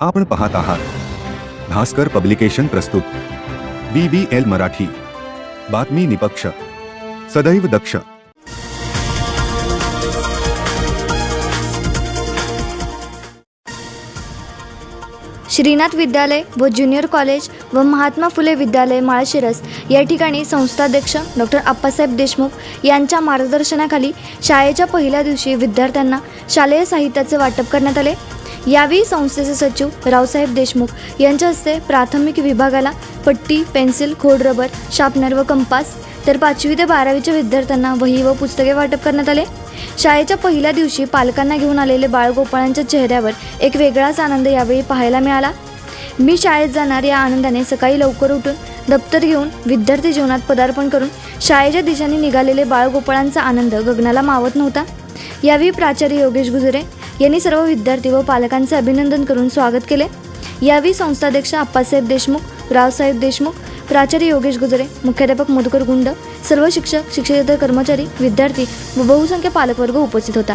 आपण पाहत आहात. भास्कर पब्लिकेशन प्रस्तुत. B B L Marathi. बातमी निपक्ष. सदैव दक्ष. श्रीनाथ विद्यालय व ज्युनियर कॉलेज व महात्मा फुले विद्यालय माळशिरस या ठिकाणी संस्थाध्यक्ष डॉक्टर आप्पासाहेब देशमुख यांच्या मार्गदर्शनाखाली शाळेच्या पहिल्या दिवशी विद्यार्थ्यांना शालेय साहित्याचे वाटप करण्यात आले. यावेळी संस्थेचे सचिव रावसाहेब देशमुख यांच्या हस्ते प्राथमिक विभागाला पट्टी पेन्सिल खोड रबर शार्पनर व कंपास तर पाचवी ते बारावीच्या विद्यार्थ्यांना वही व पुस्तके वाटप करण्यात आले. शाळेच्या पहिल्या दिवशी पालकांना घेऊन आलेले बाळगोपाळांच्या चेहऱ्यावर एक वेगळाच आनंद यावेळी पाहायला मिळाला. मी शाळेत जाणार या आनंदाने सकाळी लवकर उठून दप्तर घेऊन विद्यार्थी जीवनात पदार्पण करून शाळेच्या दिशेने निघालेले बाळगोपाळांचा आनंद गगनाला मावत नव्हता. यावेळी प्राचार्य योगेश गुजरे यांनी सर्व विद्यार्थी व पालकांचे अभिनंदन करून स्वागत केले. यावेळी संस्थाध्यक्ष आप्पासाहेब देशमुख रावसाहेब देशमुख प्राचार्य योगेश गुजरे मुख्याध्यापक मधुकर गुंड सर्व शिक्षक शिक्षकेतर कर्मचारी विद्यार्थी व बहुसंख्य पालकवर्ग उपस्थित होता.